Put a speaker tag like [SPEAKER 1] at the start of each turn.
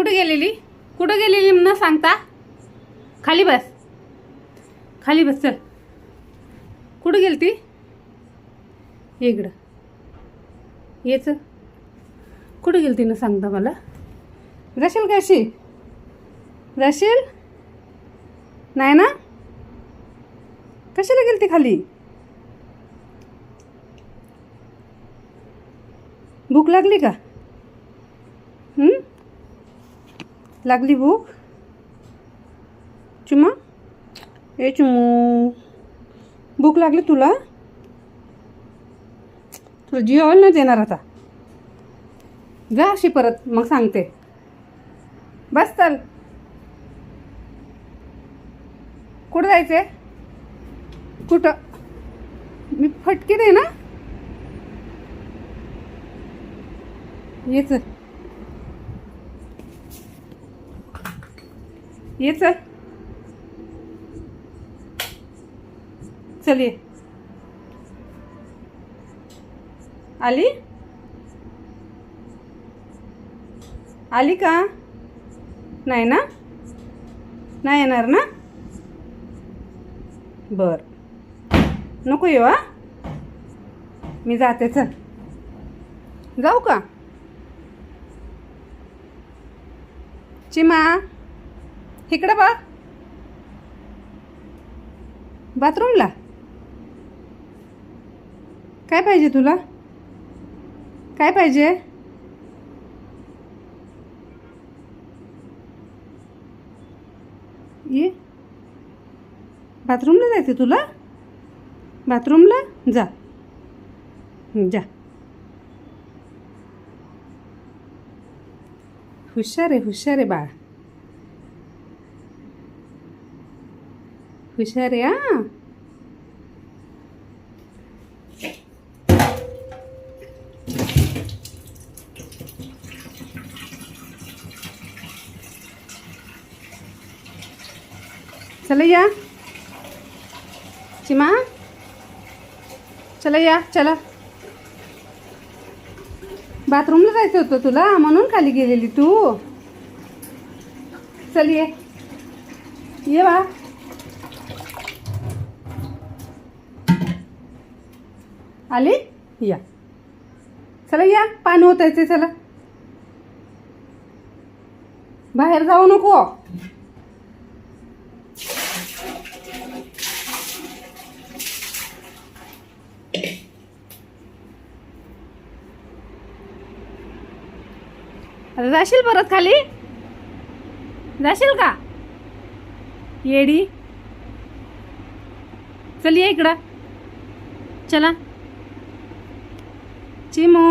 [SPEAKER 1] कुठे गेलेली? कुठं गेलेली न सांगता? खाली बस. खाली बस चल. कुठं गेली ती इकडं येच कुठं गेली ती न सांगता मला? जाशील का अशी? जाशील नाही ना? कशाला गेली ती खाली? भूक लागली का हं? लागली भूक? चुमा ए चुमू भूक लागली तुला? तुला जेवण नाही देणार आता. जा अशी परत मग सांगते. बस चल. कुठं जायचे कुठं? मी फटके दे ना? ये ये चल। चल ये आली? आली का? नाही ना? नाही येणार ना? बर. नको येऊ हा? मी जाते चल. जाऊ का? चिमा? इकडं बा. बाथरूमला? काय पाहिजे तुला? काय पाहिजे? ये. बाथरूमला जायचं तुला? बाथरूमला? जा. जा. हुशार आहे हुशार आहे बाळ. हुशार आहे हा चला या चिमा चला या चला बाथरूमला जायचं होतं तुला म्हणून खाली गेलेली तू. चल ये. ये बा. आली? या. चला या पाणी होतायचे चला. बाहेर जाऊ नको. जाशील परत खाली? जाशील का? येडी. चल ये इकडं. चला. चिमू